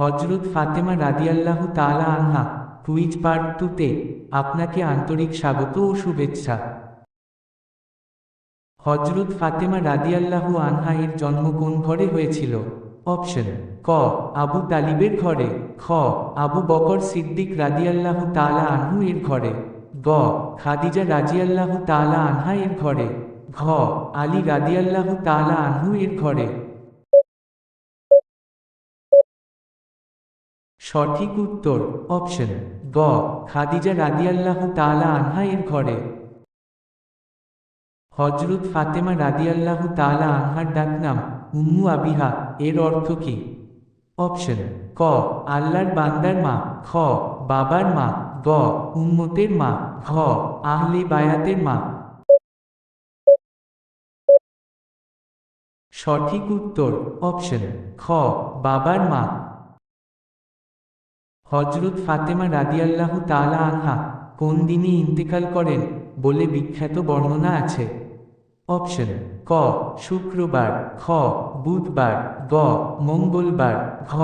হজরত ফাতেমা রাদিয়াল্লাহু তালা আনহা কুইজ পার্ট টুতে আপনাকে আন্তরিক স্বাগত ও শুভেচ্ছা। হজরত ফাতেমা রাদিয়াল্লাহু আনহা এর জন্ম কোন ঘরে হয়েছিল? অপশন, ক, আবু তালিবের ঘরে, খ, আবু বকর সিদ্দিক রাদিয়াল্লাহু তালা আনহু এর ঘরে, গ, খাদিজা রাজিয়াল্লাহু তালা আনহা এর ঘরে, ঘ, আলী রাদিয়াল্লাহু তালা আনহু এর ঘরে। সঠিক উত্তর অপশন গ, খাদিজা রাদিয়াল্লাহু তালা আনহা এর ঘরে। হজরত ফাতেমা রাদিয়াল্লাহু তালা আনহার ডাকনাম, উম্মু আবিহা, এর অর্থ কি? অপশন ক, আল্লাহর বান্দার মা, খ, বাবার মা, গ, উম্মতের মা, ঘ, আহলে বায়াতের মা। সঠিক উত্তর অপশন খ, বাবার মা হজরত ফাতেমা রাদিয়াল্লাহু তালা আনহা কোন দিনে ইন্তেকাল করেন বলে বিখ্যাত বর্ণনা আছে? অপশন, ক, শুক্রবার, খ, বুধবার, গ, মঙ্গলবার, ঘ,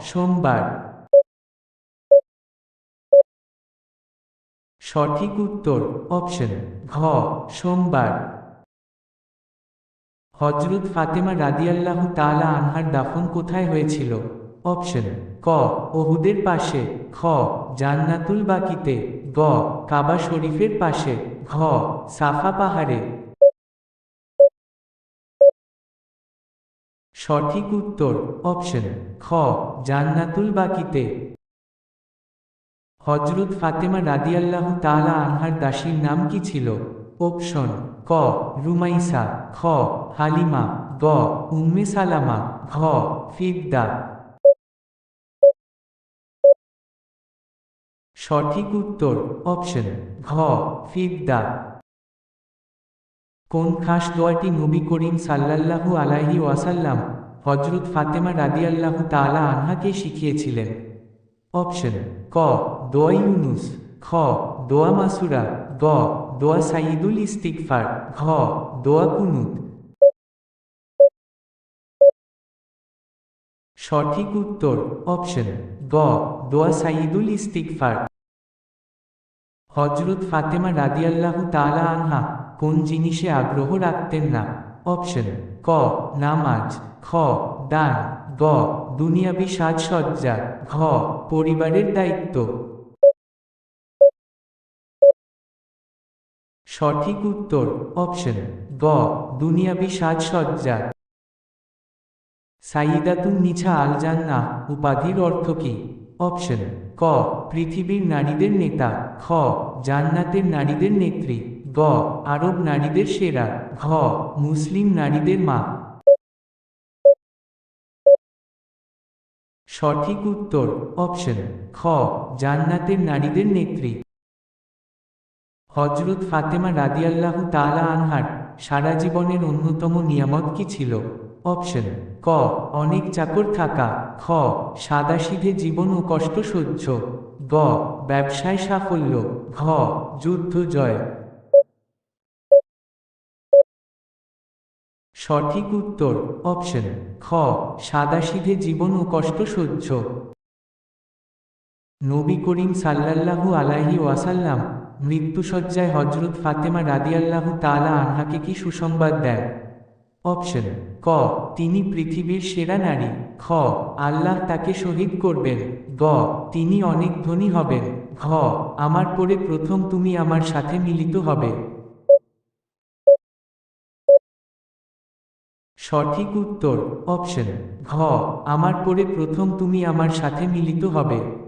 সোমবার। সঠিক উত্তর, অপশন, ঘ, সোমবার। হজরত ফাতেমা রাদিয়াল্লাহু তালা আনহার দাফন কোথায় হয়েছিল? অপশন, ক, ওহুদের পাশে, খ, জান্নাতুল বাকিতে, গ, কাবা শরীফের পাশে, ঘ, সাফা পাহাড়ে। সঠিক উত্তর, অপশন, খ, জান্নাতুল বাকিতে। হজরত ফাতেমা রাদিয়াল্লাহু তালা আনহার দাসীর নাম কি ছিল? অপশন, ক, রুমাইসা, খ, হালিমা, গ, উম্মে সালামা, ঘ, ফিদদা। সঠিক উত্তর অপশন ঘ ফিদদা কোন খাস দোয়াটি নবী করিম সাল্লাল্লাহু আলাইহি ওয়াসাল্লাম হজরত ফাতেমা রাদি রাদিয়াল্লাহু তাআলা আনহাকে শিখিয়েছিলেন? অপশন ক, দোয়া ইউনুস খ দোয়া মাসুরা, গ, দোয়া সাইদুল ইস্তিগফার, ঘ, দোয়া কুনুত। সঠিক উত্তর অপশন গ, দোয়া সাইদুল ইস্তিগফার। হজরত ফাতেমা রাদিয়াল্লাহু তালা আনহা কোন জিনিসে আগ্রহ রাখতেন না? অপশন, ক, নামাজ, খ, দান, গ, দুনিয়াবি সাজসজ্জা, ঘ, পরিবারের দায়িত্ব। সঠিক উত্তর, অপশন, গ, দুনিয়াবি সাজসজ্জা। সাইদাতুন নিছা আল জান্না উপাধির অর্থ কি? অপশন, ক, পৃথিবীর নারীদের নেতা খ জান্নাতের নারীদের নেত্রী, গ, আরব নারীদের সেরা, ঘ, মুসলিম নারীদের মা। সঠিক উত্তর, অপশন, খ, জান্নাতের নারীদের নেত্রী। হজরত ফাতেমা রাদিয়াল্লাহু তালা আনহার সারা জীবনের অন্যতম নিয়ামত কি ছিল? অপশন, ক, অনেক চাকর থাকা, খ সাদাসিধে জীবন ও কষ্ট সহ্য, গ, ব্যবসায় সাফল্য, ঘ, যুদ্ধ জয়। সঠিক উত্তর, অপশন, খ সাদাসিধে জীবন ও কষ্ট সহ্য। নবী করিম সাল্লাল্লাহু আলাইহি ওয়াসাল্লাম মৃত্যুসজ্জায় হজরত ফাতেমা রাদিয়াল্লাহু তালা আনহাকে কি সুসংবাদ দেন অপশন ক, তিনি পৃথিবীর সেরা নারী। খ আল্লাহ তাকে শহীদ করবেন। গ, তিনি অনেক ধনী হবেন। ঘ, আমার পরে প্রথম তুমি আমার সাথে মিলিত হবে। সঠিক উত্তর, অপশন, ঘ, আমার পরে প্রথম তুমি আমার সাথে মিলিত হবে।